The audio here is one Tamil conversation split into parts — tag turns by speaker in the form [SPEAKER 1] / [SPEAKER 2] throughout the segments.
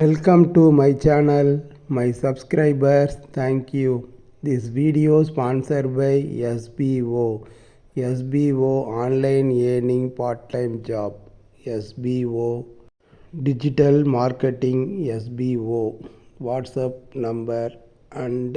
[SPEAKER 1] Welcome to my channel, my subscribers, thank you. This video sponsored by SBO. SBO online earning part-time job. SBO digital marketing SBO WhatsApp number and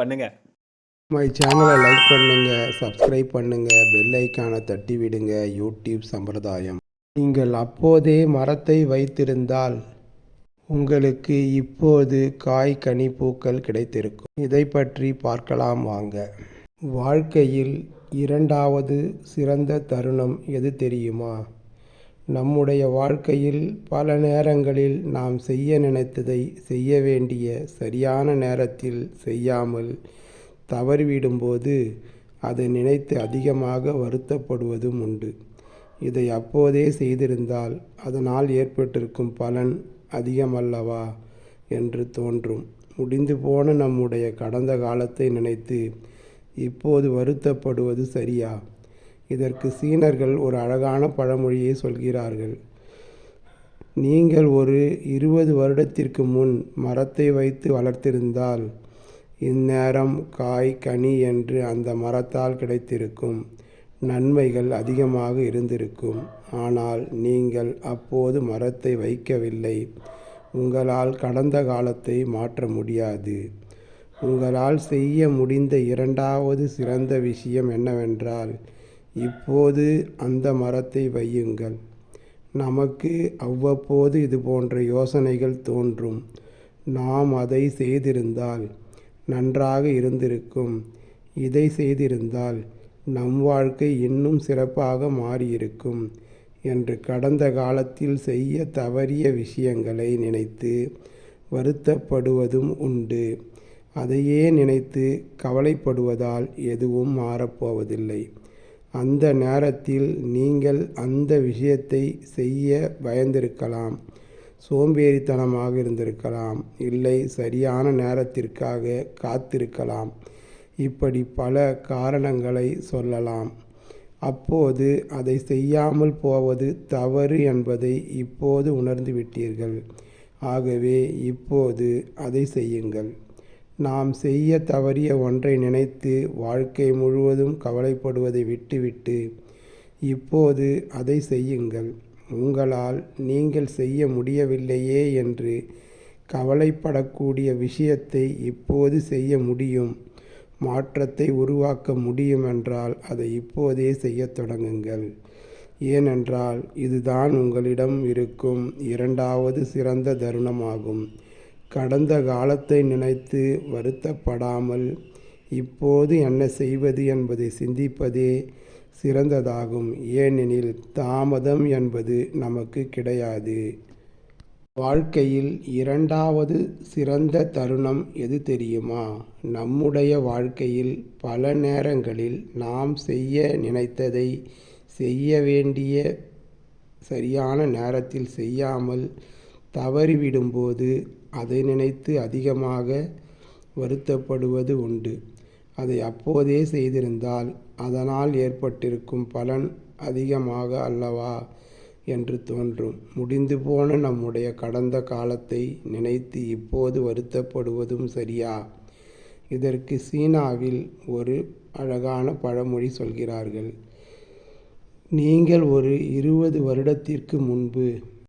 [SPEAKER 2] பண்ணுங்க.
[SPEAKER 1] மை சேனலை லைக் பண்ணுங்க சப்ஸ்கிரைப் பண்ணுங்க பெல் ஐக்கானை தட்டி விடுங்க. யூடியூப் சம்பிரதாயம். நீங்கள் அப்போதே மரத்தை வைத்திருந்தால் உங்களுக்கு இப்போது காய் கனி பூக்கள் கிடைத்திருக்கும். இதை பற்றி பார்க்கலாம் வாங்க. வாழ்க்கையில் இரண்டாவது சிறந்த தருணம் எது தெரியுமா? நம்முடைய வாழ்க்கையில் பல நேரங்களில் நாம் செய்ய நினைத்ததை செய்ய வேண்டிய சரியான நேரத்தில் செய்யாமல் தவறிவிடும்போது அதை நினைத்து அதிகமாக வருத்தப்படுவதும் உண்டு. இதை அப்போதே செய்திருந்தால் அதனால் ஏற்பட்டிருக்கும் பலன் அதிகமல்லவா என்று தோன்றும். முடிந்து போன நம்முடைய கடந்த காலத்தை நினைத்து இப்போது வருத்தப்படுவது சரியா? இதற்கு சீனர்கள் ஒரு அழகான பழமொழியை சொல்கிறார்கள். நீங்கள் ஒரு இருபது வருடத்திற்கு முன் மரத்தை வைத்து வளர்த்திருந்தால் இந்நேரம் காய் கனி என்று அந்த மரத்தால் கிடைத்திருக்கும் நன்மைகள் அதிகமாக இருந்திருக்கும். ஆனால் நீங்கள் அப்போது மரத்தை வைக்கவில்லை. உங்களால் கடந்த காலத்தை மாற்ற முடியாது. உங்களால் செய்ய முடிந்த இரண்டாவது சிறந்த விஷயம் என்னவென்றால் இப்போது அந்த மரத்தை வையுங்கள். நமக்கு அவ்வப்போது இது போன்ற யோசனைகள் தோன்றும். நாம் அதை செய்திருந்தால் நன்றாக இருந்திருக்கும். இதை செய்திருந்தால் நம் வாழ்க்கை இன்னும் சிறப்பாக மாறியிருக்கும் என்று கடந்த காலத்தில் செய்ய தவறிய விஷயங்களை நினைத்து வருத்தப்படுவதும் உண்டு. அதையே நினைத்து கவலைப்படுவதால் எதுவும் மாறப்போவதில்லை. அந்த நேரத்தில் நீங்கள் அந்த விஷயத்தை செய்ய பயந்திருக்கலாம். சோம்பேறித்தனமாக இருந்திருக்கலாம். இல்லை சரியான நேரத்திற்காக காத்திருக்கலாம். இப்படி பல காரணங்களை சொல்லலாம். அப்போது அதை செய்யாமல் போவது தவறு என்பதை இப்போது உணர்ந்து விட்டீர்கள். ஆகவே இப்போது அதை செய்யுங்கள். நாம் செய்ய தவறிய ஒன்றை நினைத்து வாழ்க்கை முழுவதும் கவலைப்படுவதை விட்டுவிட்டு இப்போது அதை செய்யுங்கள். உங்களால் நீங்கள் செய்ய முடியவில்லையே என்று கவலைப்படக்கூடிய விஷயத்தை இப்போது செய்ய முடியும். மாற்றத்தை உருவாக்க முடியும் என்றால் அதை இப்போதே செய்யத் தொடங்குங்கள். ஏனென்றால் இதுதான் உங்களிடம் இருக்கும் இரண்டாவது சிறந்த தருணமாகும். கடந்த காலத்தை நினைத்து வருத்தப்படாமல் இப்போது என்ன செய்வது என்பதை சிந்திப்பதே சிறந்ததாகும். ஏனெனில் தாமதம் என்பது நமக்கு கிடையாது. வாழ்க்கையில் இரண்டாவது சிறந்த தருணம் எது தெரியுமா? நம்முடைய வாழ்க்கையில் பல நேரங்களில் நாம் செய்ய நினைத்ததை செய்ய வேண்டிய சரியான நேரத்தில் செய்யாமல் தவறிவிடும்போது அதை நினைத்து அதிகமாக வருத்தப்படுவது உண்டு. அதை அப்போதே செய்திருந்தால் அதனால் ஏற்பட்டிருக்கும் பலன் அதிகமாக அல்லவா என்று தோன்றும். முடிந்து போன நம்முடைய கடந்த காலத்தை நினைத்து இப்போது வருத்தப்படுவதும் சரியா? இதற்கு சீனாவில் ஒரு அழகான பழமொழி சொல்கிறார்கள். நீங்கள் ஒரு இருபது வருடத்திற்கு முன்பு